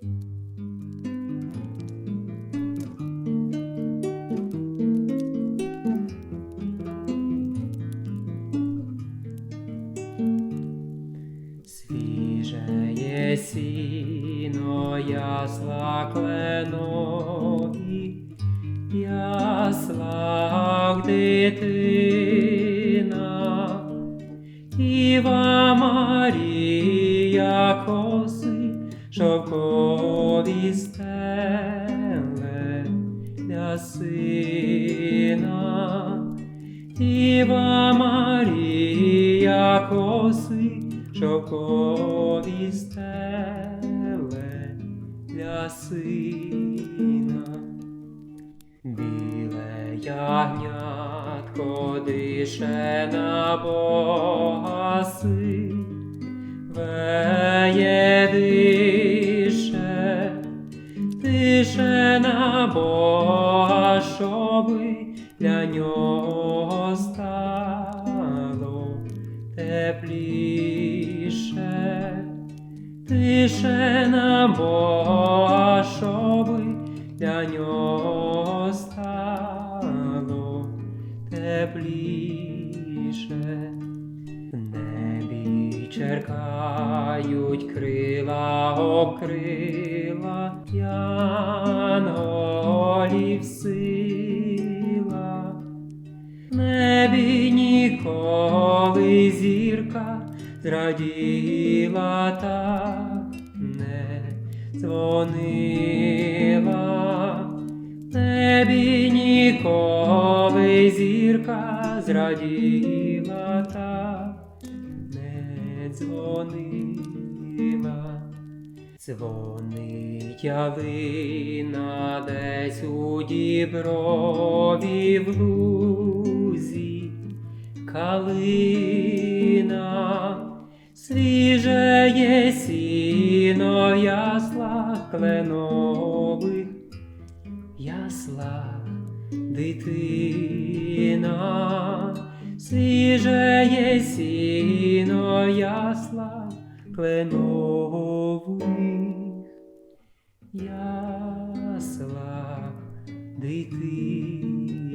Свіже сіно ясла кленові, яслах дитина, Іва Марія коси, шовкові стеле для сина. Іва Марія коси, шовкові стеле для сина. Біле ягнятко дише на Бога син, дише на Бога, щоби для нього стало тепліше, дише на Бога, щоби для нього стало тепліше. Черкають крила окрила, янголів сила. Небі ніколи зірка зраділа так не дзвонила. Небі ніколи зірка зраділа так дзвонила. Дзвонить ялина десь у діброві в лузі, калина, свіже є сіно в яслах кленових, яслах дитина, свіже є сіно ясла кленових, ясла дитина.